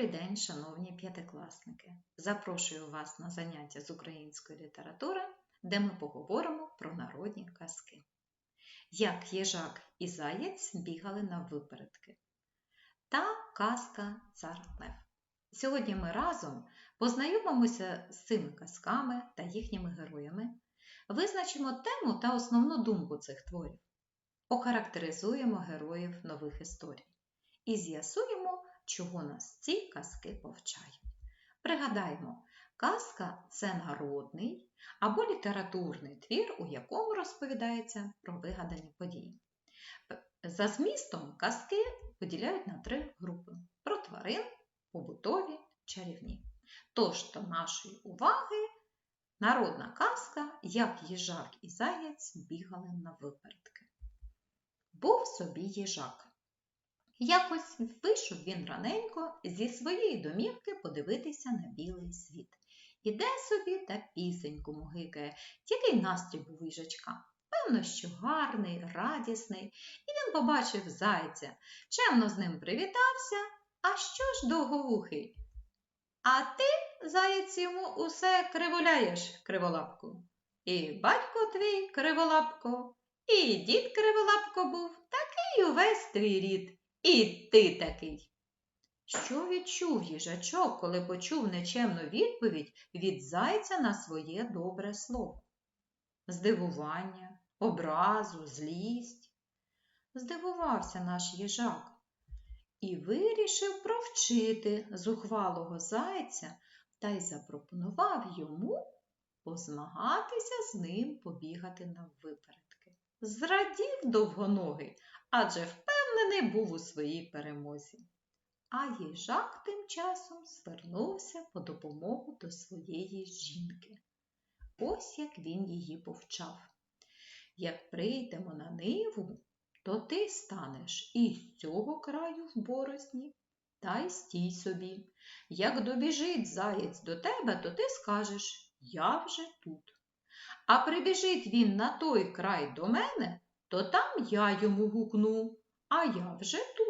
Добрий день, шановні п'ятикласники! Запрошую вас на заняття з української літератури, де ми поговоримо про народні казки. Як їжак і заєць бігали на випередки. Та казка Цар Лев. Сьогодні ми разом познайомимося з цими казками та їхніми героями, визначимо тему та основну думку цих творів, охарактеризуємо героїв нових історій і з'ясуємо, чого нас ці казки повчають. Пригадаємо, казка це народний або літературний твір, у якому розповідається про вигадані події. За змістом казки поділяють на три групи: про тварин, побутові, чарівні. Тож до нашої уваги народна казка, як їжак і заяць бігали на випередки. Був собі їжак. Якось вийшов він раненько зі своєї домівки подивитися на білий світ. Іде собі та пісеньку мугикає, який настрій був їжачка. Певно, що гарний, радісний, і він побачив зайця, чемно з ним привітався, а що ж довговухий? А ти, заєць, йому усе криволяєш, криволапку. І батько твій криволапко, і дід криволапко був, такий увесь твій рід. І ти такий. Що відчув їжачок, коли почув нечемну відповідь від зайця на своє добре слово? Здивування, образу, злість. Здивувався наш їжак і вирішив провчити зухвалого зайця та й запропонував йому позмагатися з ним побігати на випередки. Зрадів довгоногий, адже впевнений був у своїй перемозі. А їжак тим часом звернувся по допомогу до своєї жінки. Ось як він її повчав. Як прийдемо на ниву, то ти станеш і з цього краю в борозні, та й стій собі. Як добіжить заєць до тебе, то ти скажеш Я вже тут. А прибіжить він на той край до мене, то там я йому гукну, а я вже тут.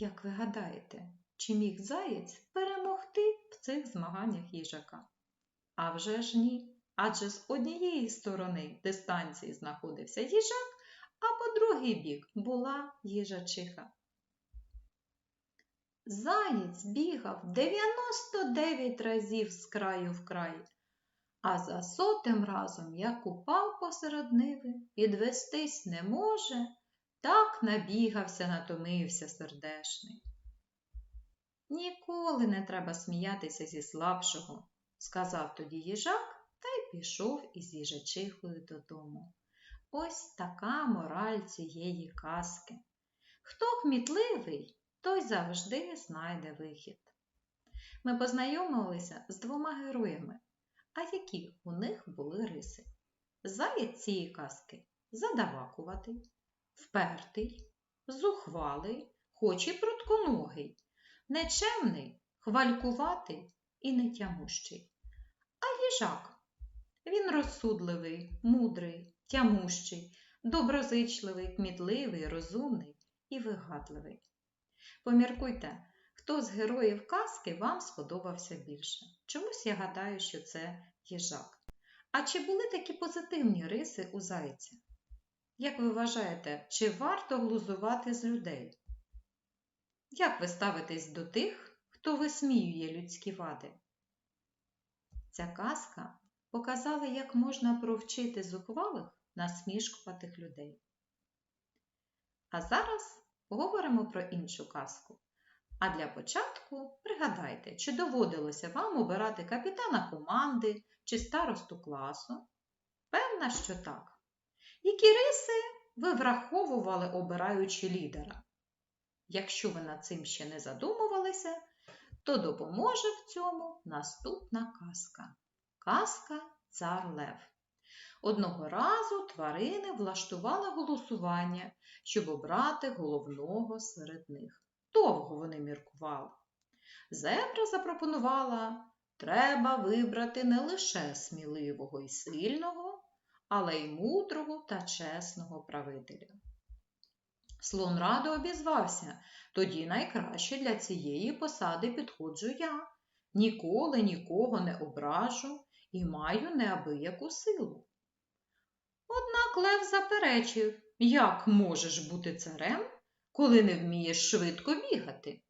Як ви гадаєте, чи міг заєць перемогти в цих змаганнях їжака? А вже ж ні. Адже з однієї сторони дистанції знаходився їжак, а по другий бік була їжачиха. Заєць бігав 99 разів з краю в край, а за сотим разом, як упав посеред ниви, підвестись не може, так набігався, натомився сердешний. Ніколи не треба сміятися зі слабшого, сказав тоді їжак та й пішов із їжачихою додому. Ось така мораль цієї казки. Хто кмітливий, той завжди знайде вихід. Ми познайомилися з двома героями, а які у них були риси. Заєць цієї казки задавакуватий, впертий, зухвалий, хоч і прутконогий, нечемний, хвалькуватий і нетямущий. А їжак він розсудливий, мудрий, тямущий, доброзичливий, кмітливий, розумний і вигадливий. Поміркуйте, хто з героїв казки вам сподобався більше. Чомусь я гадаю, що це їжак. А чи були такі позитивні риси у зайця? Як ви вважаєте, чи варто глузувати з людей? Як ви ставитесь до тих, хто висміює людські вади? Ця казка показала, як можна провчити зухвалих насмішкуватих людей. А зараз поговоримо про іншу казку. А для початку пригадайте, чи доводилося вам обирати капітана команди чи старосту класу? Певна, що так. Які риси ви враховували, обираючи лідера? Якщо ви над цим ще не задумувалися, то допоможе в цьому наступна казка. Казка Цар Лев. Одного разу тварини влаштували голосування, щоб обрати головного серед них. Довго вони міркували. Зебра запропонувала треба вибрати не лише сміливого і сильного, але й мудрого та чесного правителя. Слон радо обізвався, тоді найкраще для цієї посади підходжу я. Ніколи нікого не ображу і маю неабияку силу. Однак Лев заперечив, як можеш бути царем, коли не вмієш швидко бігати?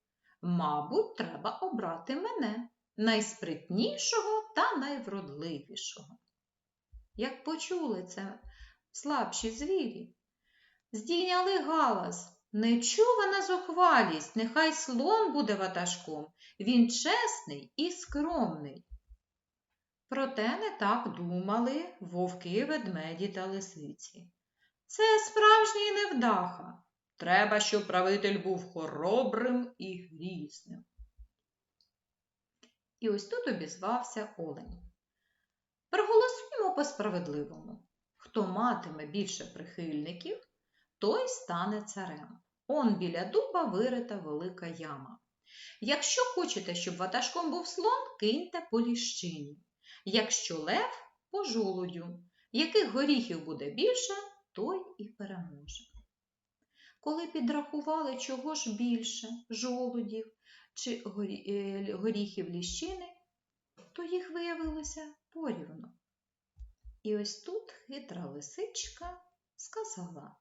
Мабуть, треба обрати мене, найспритнішого та найвродливішого. Як почули це слабші звірі, здійняли галас. Нечувана зухвалість, нехай слон буде ватажком, він чесний і скромний. Проте не так думали вовки, ведмеді та лисиці. Це справжній невдаха. Треба, щоб правитель був хоробрим і грізним. І ось тут обізвався Олень. Проголосуємо по справедливому. Хто матиме більше прихильників, той стане царем. Он біля дуба вирита велика яма. Якщо хочете, щоб ватажком був слон, киньте по ліщині. Якщо лев по жолудю. Яких горіхів буде більше, той і переможе. Коли підрахували чого ж більше жолудів чи е, горіхів ліщини, то їх виявилося порівну. І ось тут хитра лисичка сказала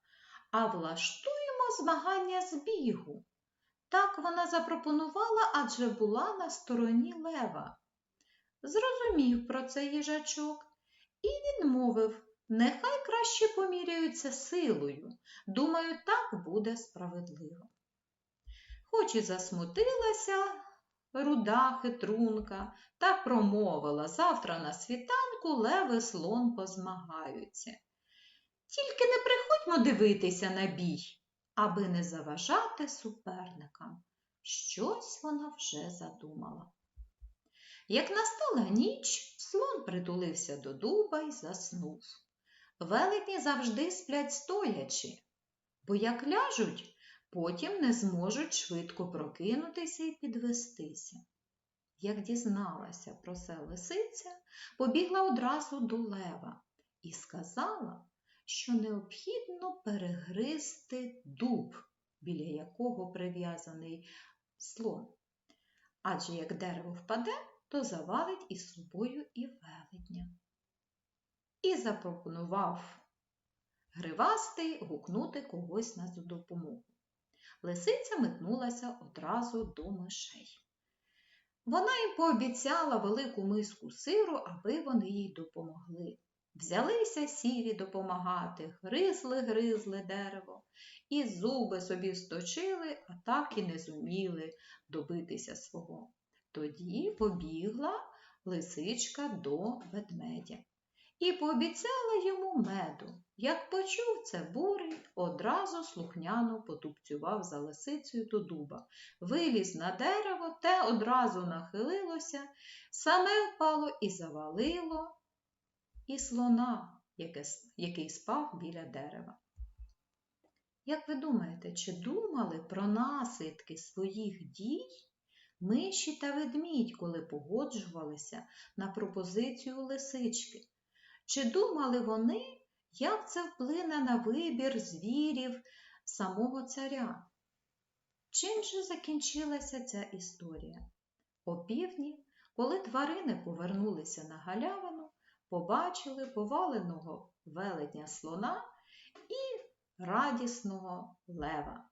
а влаштуємо змагання з бігу. Так вона запропонувала, адже була на стороні лева. Зрозумів про це їжачок і відмовив, нехай краще поміряються силою. Думаю, так буде справедливо. Хоч і засмутилася руда хитрунка та промовила завтра на світанку леви слон позмагаються. Тільки не приходьмо дивитися на бій, аби не заважати суперникам. Щось вона вже задумала. Як настала ніч, слон притулився до дуба і заснув. Велетні завжди сплять стоячи, бо як ляжуть, потім не зможуть швидко прокинутися і підвестися. Як дізналася про це лисиця, побігла одразу до лева і сказала, що необхідно перегризти дуб, біля якого прив'язаний слон. Адже як дерево впаде, то завалить із собою і велетня. І запропонував гривастий гукнути когось на допомогу. Лисиця метнулася одразу до мишей. Вона їм пообіцяла велику миску сиру, аби вони їй допомогли. Взялися сірі допомагати, гризли, гризли дерево, і зуби собі сточили, а так і не зуміли добитися свого. Тоді побігла лисичка до ведмедя і пообіцяла йому меду. Як почув це бурий, одразу слухняно потупцював за лисицею до дуба, виліз на дерево, те одразу нахилилося, саме впало і завалило і слона, який спав біля дерева. Як ви думаєте, чи думали про наслідки своїх дій миші та ведмідь, коли погоджувалися на пропозицію лисички? Чи думали вони, як це вплине на вибір звірів самого царя? Чим же закінчилася ця історія? Опівдні, коли тварини повернулися на галявину, побачили поваленого велетня слона і радісного лева.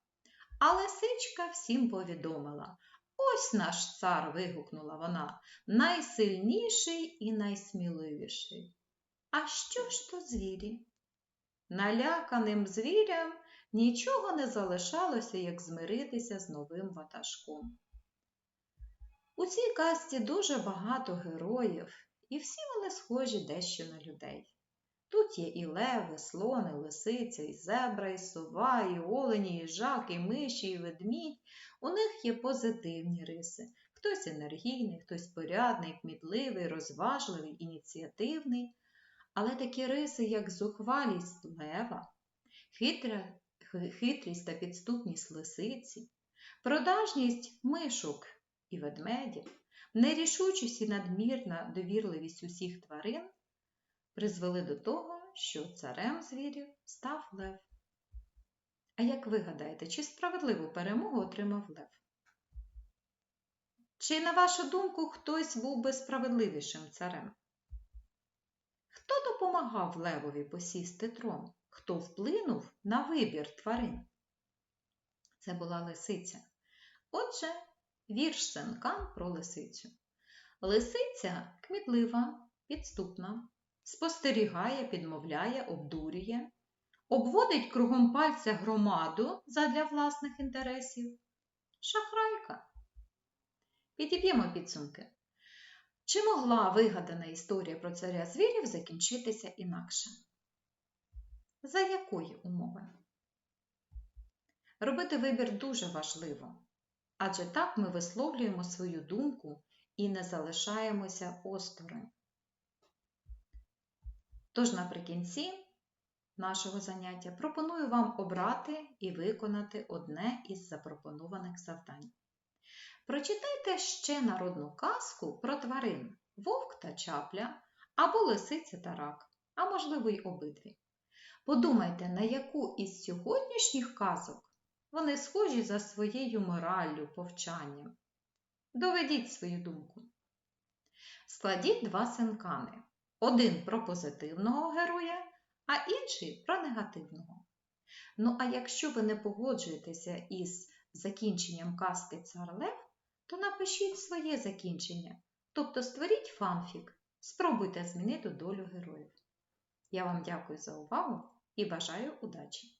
А лисичка всім повідомила Ось наш цар, вигукнула вона, найсильніший і найсміливіший. А що ж то звірі? Наляканим звірям нічого не залишалося, як змиритися з новим ватажком. У цій касті дуже багато героїв, і всі вони схожі дещо на людей. Тут є і леви, слони, лисиця, і зебра, і сова, і олені, і жак, і миші, і ведмідь. У них є позитивні риси. Хтось енергійний, хтось порядний, кмітливий, розважливий, ініціативний. Але такі риси, як зухвалість лева, хитра, хитрість та підступність лисиці, продажність мишок і ведмедів, нерішучість і надмірна довірливість усіх тварин призвели до того, що царем звірів став лев. А як ви гадаєте, чи справедливу перемогу отримав лев? Чи, на вашу думку, хтось був би справедливішим царем? Хто допомагав левові посісти трон? Хто вплинув на вибір тварин? Це була лисиця. Отже, вірш Сенкан про лисицю. Лисиця кмітлива, підступна, спостерігає, підмовляє, обдурює, обводить кругом пальця громаду задля власних інтересів. Шахрайка. Підіб'ємо підсумки. Чи могла вигадана історія про царя звірів закінчитися інакше? За якої умови? Робити вибір дуже важливо, адже так ми висловлюємо свою думку і не залишаємося осторонь. Тож наприкінці нашого заняття пропоную вам обрати і виконати одне із запропонованих завдань. Прочитайте ще народну казку про тварин вовк та чапля або лисиця та рак, а можливо й обидві. Подумайте, на яку із сьогоднішніх казок вони схожі за своєю мораллю, повчанням. Доведіть свою думку. Складіть два синкани. Один про позитивного героя, а інший про негативного. Ну, а якщо ви не погоджуєтеся із закінченням казки Цар Лев, то напишіть своє закінчення, тобто створіть фанфік, спробуйте змінити долю героїв. Я вам дякую за увагу і бажаю удачі!